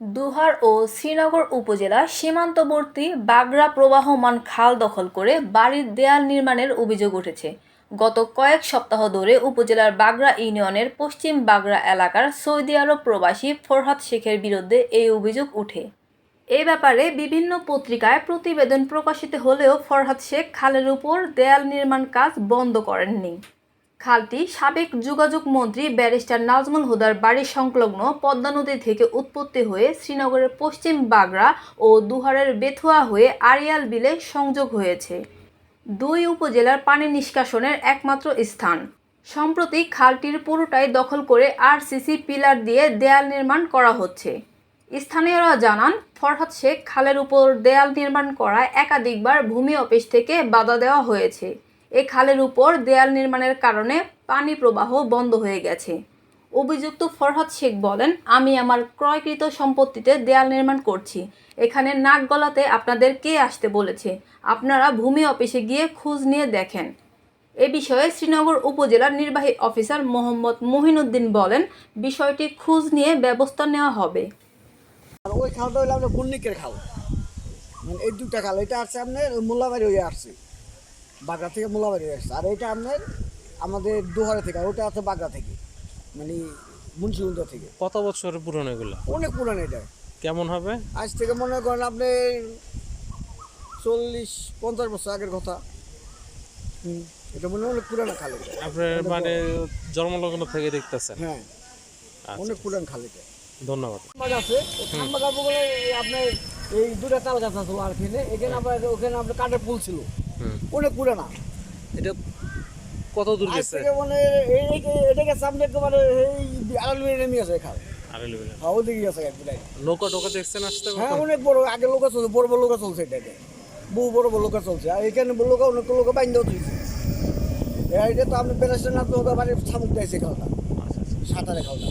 দুহার ও শ্রীনগর উপজেলা সীমান্তবর্তী বাগড়া প্রবাহমান খাল দখল করে বাড়ির দেয়াল নির্মাণের অভিযোগ উঠেছে। গত কয়েক সপ্তাহ ধরে উপজেলার বাগড়া ইউনিয়নের পশ্চিম বাগড়া এলাকার সৌদি আরব প্রবাসী ফরহাদ শেখের বিরুদ্ধে এই অভিযোগ উঠে। এ ব্যাপারে বিভিন্ন পত্রিকায় প্রতিবেদন প্রকাশিত হলেও ফরহাদ শেখ খালের উপর দেয়াল নির্মাণ কাজ বন্ধ করেননি। খালটি সাবেক যোগাযোগ মন্ত্রী ব্যারিস্টার নাজমুল হুদার বাড়ির সংলগ্ন পদ্মা নদী থেকে উৎপত্তি হয়ে শ্রীনগরের পশ্চিম বাগড়া ও দুহারের বেথুয়া হয়ে আরিয়াল বিলে সংযোগ হয়েছে। দুই উপজেলার পানি নিষ্কাশনের একমাত্র স্থান। সম্প্রতি খালটির পুরোটাই দখল করে আরসিসি পিলার দিয়ে দেয়াল নির্মাণ করা হচ্ছে। স্থানীয়রা জানান, ফরহাদ শেখ খালের উপর দেয়াল নির্মাণ করায় একাধিকবার ভূমি অফিস থেকে বাধা দেওয়া হয়েছে। এ খালের উপর দেয়াল নির্মাণের কারণে পানি প্রবাহ বন্ধ হয়ে গেছে। অভিযুক্ত ফরহাদ শেখ বলেন, আমি আমার ক্রয়কৃত সম্পত্তিতে দেয়াল নির্মাণ করছি। এখানে নাক গলাতে আপনাদের কে আসতে বলেছে? আপনারা ভূমি অফিসে গিয়ে খোঁজ নিয়ে দেখেন। এ বিষয়ে শ্রীনগর উপজেলার নির্বাহী অফিসার মোহাম্মদ মহিনুদ্দিন বলেন, বিষয়টি খোঁজ নিয়ে ব্যবস্থা নেওয়া হবে। ওই খালটা বন্নিকের খাল। মানে এই দুটা খাল, এটা আসছে আপনার মোল্লাবাড়ি হয়ে আসছে। বাগড়া থেকে মোল্লাবাড়ি হয়ে আসছে। আর এটা আপনার আমাদের দুহারে থেকে আর ওটা আছে বাগড়া থেকে মানে মুন্সিগঞ্জ থেকে। কত বছর পুরনো এগুলো? অনেক পুরানো এটা। কেমন হবে? আজ থেকে মনে করেন আপনি চল্লিশ পঞ্চাশ বছর আগের কথা। এটা মনে হয় অনেক পুরানো খাল আপনার মানে জন্মলগ্ন থেকে দেখতেছেন? হ্যাঁ আচ্ছা। অনেক পুরান খাল এটা। ধন্যবাদ। আছে আপনার এই দুটা তাল গাছ আছে আর এখানে এখানে আবার ওখানে আপনার কাঠের পুল ছিল। অনেক পুরানা এটা কত দূর গেছে? মানে এই- এটাকে সামনে একেবারে এই আড়াল হ্যাঁ ওদিকে গেছে একবারে নৌকা টোকা দেখছেন আসতে হ্যাঁ অনেক বড় আগে লোক চলছে বড় বড় লোক চলছে এটাকে বহু বড় বড় লোক চলছে। আর এখানে লোক অনেক লোক বাইন্দাও চলছে। এটা তো আপনি বেড়াচ্ছেন না তো বাড়ির শামুক দিয়েছে খালটা। আচ্ছা আচ্ছা। সাঁতারে খালটা।